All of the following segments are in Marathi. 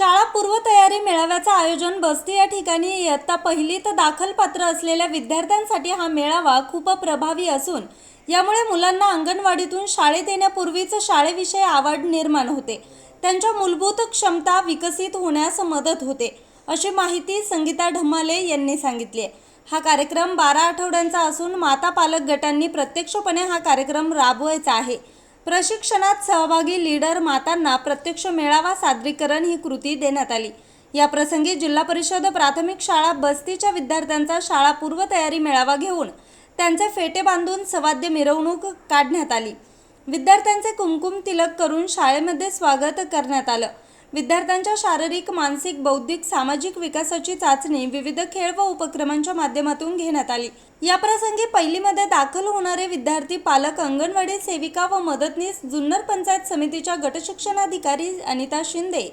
शाळा पूर्वतयारी मेळाव्याचं आयोजन बस्ती या ठिकाणी इयत्ता पहिलीत दाखल पात्र असलेल्या विद्यार्थ्यांसाठी हा मेळावा खूप प्रभावी असून यामुळे मुलांना अंगणवाडीतून शाळेत येण्यापूर्वीच शाळेविषयी आवड निर्माण होते. त्यांच्या मूलभूत क्षमता विकसित होण्यास मदत होते अशी माहिती संगीता ढमाले यांनी सांगितली आहे. हा कार्यक्रम बारा आठवड्यांचा असून माता पालक गटांनी प्रत्यक्षपणे हा कार्यक्रम राबवायचा आहे. प्रशिक्षणात सहभागी लीडर मातांना प्रत्यक्ष मेळावा सादरीकरण ही कृती देण्यात आली. या प्रसंगी जिल्हा परिषद प्राथमिक शाळा बस्तीच्या विद्यार्थ्यांचा शाळा पूर्वतयारी मेळावा घेऊन त्यांचे फेटे बांधून सवाद्य मिरवणूक काढण्यात आली. विद्यार्थ्यांचे कुमकुम तिलक करून शाळेमध्ये स्वागत करण्यात आलं. विद्यार्थ्यांच्या शारीरिक मानसिक बौद्धिक सामाजिक विकासाची चाचणी विविध खेळ व उपक्रमांच्या माध्यमातून घेण्यात आली. या प्रसंगी पहिलीमध्ये दाखल होणारे विद्यार्थी पालक अंगणवाडी सेविका व मदतनीस जुन्नर पंचायत समितीच्या गटशिक्षणाधिकारी अनिता शिंदे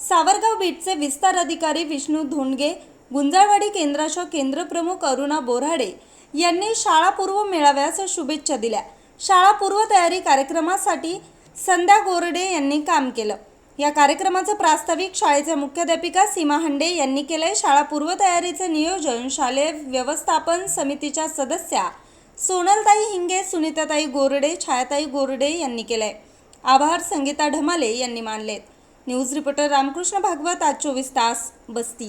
सावरगाव बीटचे विस्तार अधिकारी विष्णू धोंडगे गुंजाळवाडी केंद्राच्या केंद्रप्रमुख अरुणा बोराडे यांनी शाळापूर्व मेळाव्यास शुभेच्छा दिल्या. शाळापूर्व तयारी कार्यक्रमासाठी संध्या गोरडे यांनी काम केलं. या कार्यक्रमाचं प्रास्ताविक शाळेच्या मुख्याध्यापिका सीमा हंडे यांनी केलंय. शाळा पूर्वतयारीचे नियोजन शालेय व्यवस्थापन समितीच्या सदस्या सोनलताई हिंगे सुनीताताई गोरडे छायाताई गोरडे यांनी केलंय. आभार संगीता ढमाले यांनी मानलेत. न्यूज रिपोर्टर रामकृष्ण भागवत आज चोवीस तास बस्ती.